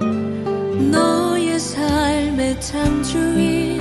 너의 삶의 참 주인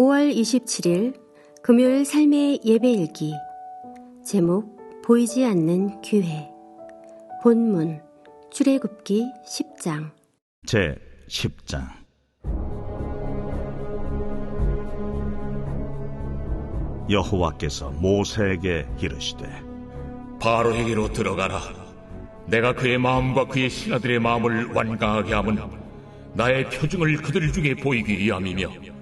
5월 27일 금요일 삶의 예배일기. 제목 보이지 않는 교회. 본문 출애굽기 10장. 제 10장. 여호와께서 모세에게 이르시되 바로에게로 들어가라. 내가 그의 마음과 그의 신하들의 마음을 완강하게 함은 나의 표징을 그들 중에 보이기 위함이며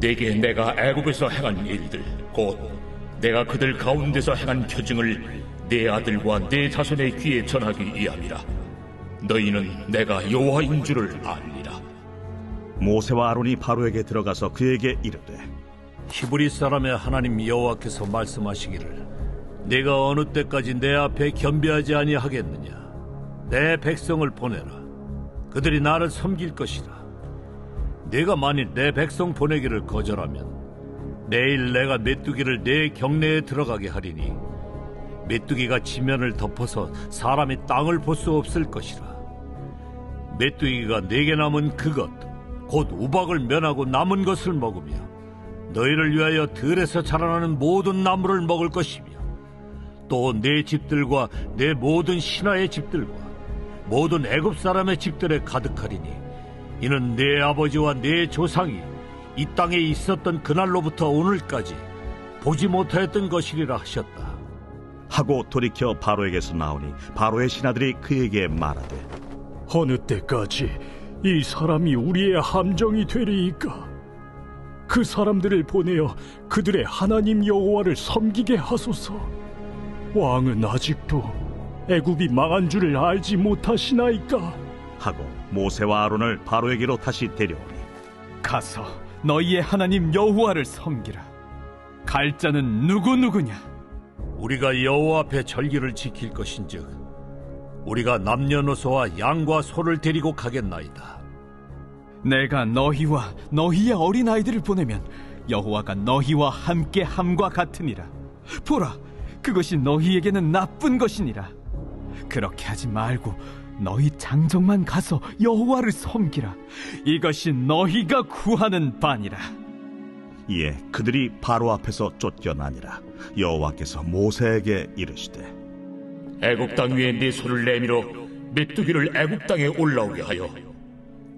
내게 내가 애굽에서 행한 일들 곧 내가 그들 가운데서 행한 표징을 내 아들과 내 자손의 귀에 전하기 위함이라. 너희는 내가 여호와인 줄을 알리라. 모세와 아론이 바로에게 들어가서 그에게 이르되 히브리 사람의 하나님 여호와께서 말씀하시기를 내가 어느 때까지 내 앞에 겸비하지 아니하겠느냐 내 백성을 보내라 그들이 나를 섬길 것이라 내가 만일 내 백성 보내기를 거절하면 내일 내가 메뚜기를 내 경내에 들어가게 하리니 메뚜기가 지면을 덮어서 사람이 땅을 볼 수 없을 것이라. 메뚜기가 내게 남은 그것 곧 우박을 면하고 남은 것을 먹으며 너희를 위하여 들에서 자라나는 모든 나무를 먹을 것이며 또 내 집들과 내 모든 신하의 집들과 모든 애굽 사람의 집들에 가득하리니 이는 내 아버지와 내 조상이 이 땅에 있었던 그날로부터 오늘까지 보지 못하였던 것이리라 하셨다. 하고 돌이켜 바로에게서 나오니 바로의 신하들이 그에게 말하되 어느 때까지 이 사람이 우리의 함정이 되리이까? 그 사람들을 보내어 그들의 하나님 여호와를 섬기게 하소서. 왕은 아직도 애굽이 망한 줄을 알지 못하시나이까? 하고 모세와 아론을 바로에게로 다시 데려오니 가서 너희의 하나님 여호와를 섬기라. 갈 자는 누구 누구냐? 우리가 여호와 앞에 절기를 지킬 것인즉 우리가 남녀노소와 양과 소를 데리고 가겠나이다. 내가 너희와 너희의 어린 아이들을 보내면 여호와가 너희와 함께 함과 같으니라. 보라, 그것이 너희에게는 나쁜 것이니라. 그렇게 하지 말고 너희 장정만 가서 여호와를 섬기라. 이것이 너희가 구하는 바니라. 이에 그들이 바로 앞에서 쫓겨나니라 여호와께서 모세에게 이르시되 애굽 땅 위에 네 손을 내밀어 메뚜기를 애굽 땅에 올라오게 하여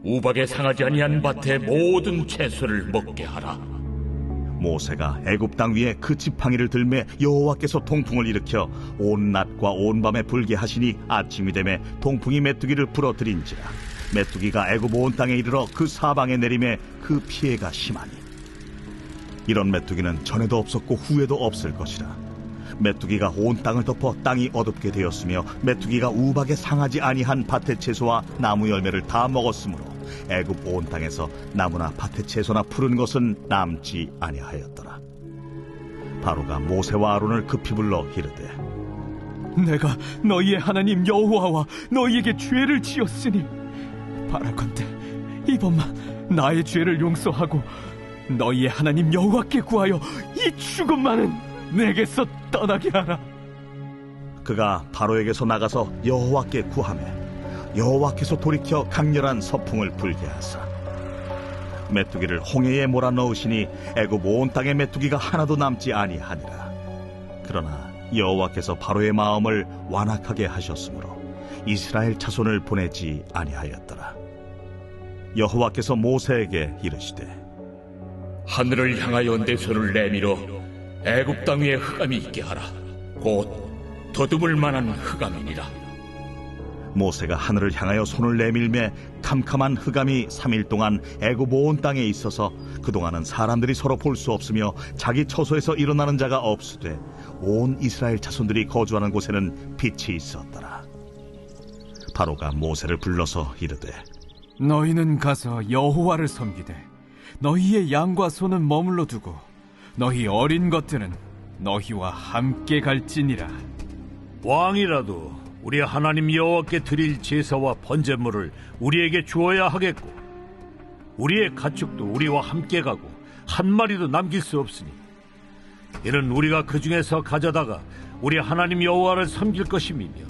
우박에 상하지 아니한 밭의 모든 채소를 먹게 하라. 모세가 애굽 땅 위에 그 지팡이를 들매 여호와께서 동풍을 일으켜 온 낮과 온 밤에 불게 하시니 아침이 되매 동풍이 메뚜기를 불어들인지라. 메뚜기가 애굽 온 땅에 이르러 그 사방에 내림에 그 피해가 심하니. 이런 메뚜기는 전에도 없었고 후에도 없을 것이라. 메뚜기가 온 땅을 덮어 땅이 어둡게 되었으며 메뚜기가 우박에 상하지 아니한 밭의 채소와 나무 열매를 다 먹었으므로 애굽 온 땅에서 나무나 밭의 채소나 푸른 것은 남지 아니하였더라. 바로가 모세와 아론을 급히 불러 이르되 내가 너희의 하나님 여호와와 너희에게 죄를 지었으니 바라건대 이번만 나의 죄를 용서하고 너희의 하나님 여호와께 구하여 이 죽음만은 내게서 떠나게 하라. 그가 바로에게서 나가서 여호와께 구하며 여호와께서 돌이켜 강렬한 서풍을 불게 하사 메뚜기를 홍해에 몰아 넣으시니 애굽 온 땅에 메뚜기가 하나도 남지 아니하니라 그러나 여호와께서 바로의 마음을 완악하게 하셨으므로 이스라엘 자손을 보내지 아니하였더라 여호와께서 모세에게 이르시되 하늘을 향하여 내 손을 내밀어 애굽 땅 위에 흑암이 있게 하라. 곧 더듬을 만한 흑암이니라. 모세가 하늘을 향하여 손을 내밀매 캄캄한 흑암이 3일 동안 애굽 온 땅에 있어서 그동안은 사람들이 서로 볼 수 없으며 자기 처소에서 일어나는 자가 없으되 온 이스라엘 자손들이 거주하는 곳에는 빛이 있었더라. 바로가 모세를 불러서 이르되 너희는 가서 여호와를 섬기되 너희의 양과 소는 머물러 두고 너희 어린 것들은 너희와 함께 갈지니라. 왕이라도 우리 하나님 여호와께 드릴 제사와 번제물을 우리에게 주어야 하겠고 우리의 가축도 우리와 함께 가고 한 마리도 남길 수 없으니 이는 우리가 그 중에서 가져다가 우리 하나님 여호와를 섬길 것임이며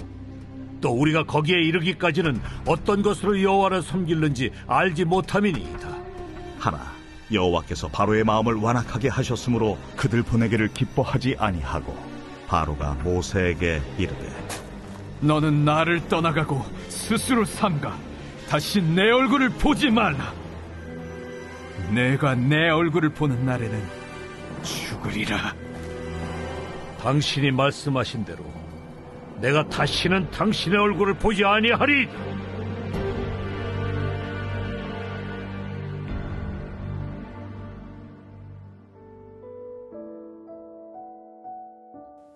또 우리가 거기에 이르기까지는 어떤 것으로 여호와를 섬길는지 알지 못함이니이다. 하나 여호와께서 바로의 마음을 완악하게 하셨으므로 그들 보내기를 기뻐하지 아니하고 바로가 모세에게 이르되 너는 나를 떠나가고 스스로 삼가 다시 내 얼굴을 보지 말라. 내가 내 얼굴을 보는 날에는 죽으리라. 당신이 말씀하신 대로 내가 다시는 당신의 얼굴을 보지 아니하리.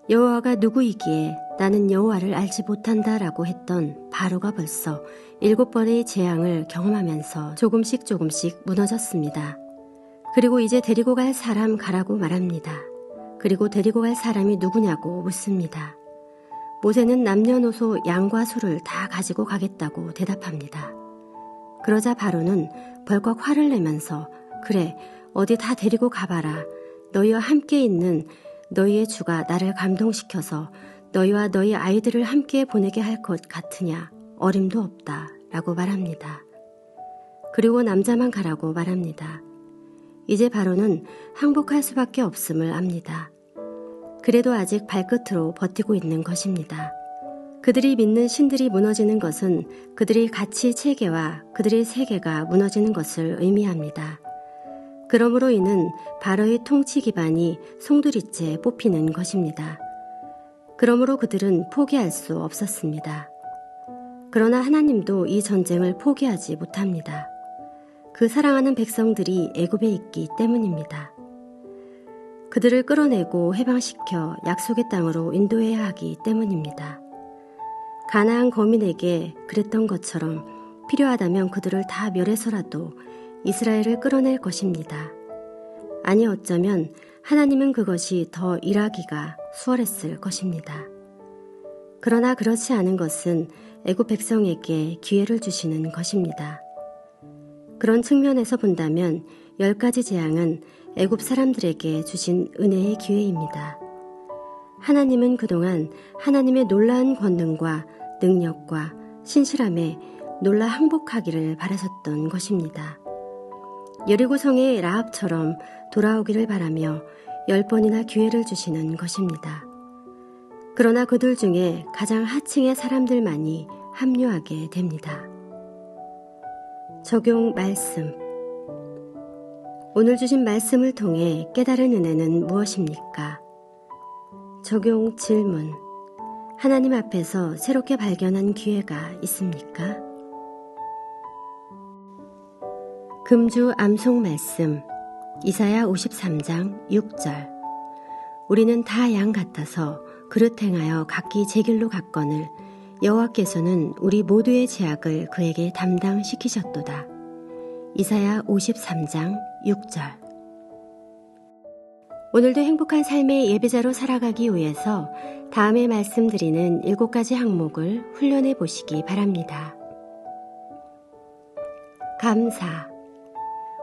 여호와가 누구이기에 나는 여호와를 알지 못한다라고 했던 바로가 벌써 일곱 번의 재앙을 경험하면서 조금씩 조금씩 무너졌습니다. 그리고 이제 데리고 갈 사람 가라고 말합니다. 그리고 데리고 갈 사람이 누구냐고 묻습니다. 모세는 남녀노소 양과 소를 다 가지고 가겠다고 대답합니다. 그러자 바로는 벌컥 화를 내면서 그래 어디 다 데리고 가봐라 너희와 함께 있는 너희의 주가 나를 감동시켜서 너희와 너희 아이들을 함께 보내게 할 것 같으냐 어림도 없다 라고 말합니다. 그리고 남자만 가라고 말합니다. 이제 바로는 항복할 수밖에 없음을 압니다. 그래도 아직 발끝으로 버티고 있는 것입니다. 그들이 믿는 신들이 무너지는 것은 그들의 가치 체계와 그들의 세계가 무너지는 것을 의미합니다. 그러므로 이는 바로의 통치 기반이 송두리째 뽑히는 것입니다. 그러므로 그들은 포기할 수 없었습니다. 그러나 하나님도 이 전쟁을 포기하지 못합니다. 그 사랑하는 백성들이 애굽에 있기 때문입니다. 그들을 끌어내고 해방시켜 약속의 땅으로 인도해야 하기 때문입니다. 가나안 거민에게 그랬던 것처럼 필요하다면 그들을 다 멸해서라도 이스라엘을 끌어낼 것입니다. 아니 어쩌면 하나님은 그것이 더 일하기가 수월했을 것입니다. 그러나 그렇지 않은 것은 애굽 백성에게 기회를 주시는 것입니다. 그런 측면에서 본다면 열 가지 재앙은 애굽 사람들에게 주신 은혜의 기회입니다. 하나님은 그동안 하나님의 놀라운 권능과 능력과 신실함에 놀라 항복하기를 바라셨던 것입니다. 여리고 성의 라합처럼 돌아오기를 바라며 열 번이나 기회를 주시는 것입니다. 그러나 그들 중에 가장 하층의 사람들만이 합류하게 됩니다. 적용 말씀 오늘 주신 말씀을 통해 깨달은 은혜는 무엇입니까? 적용 질문 하나님 앞에서 새롭게 발견한 기회가 있습니까? 금주 암송 말씀 이사야 53장 6절 우리는 다 양 같아서 그릇 행하여 각기 제 길로 갔거늘 여호와께서는 우리 모두의 죄악을 그에게 담당시키셨도다. 이사야 53장 6절 오늘도 행복한 삶의 예배자로 살아가기 위해서 다음에 말씀드리는 일곱 가지 항목을 훈련해 보시기 바랍니다. 감사.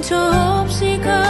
정처 없이 강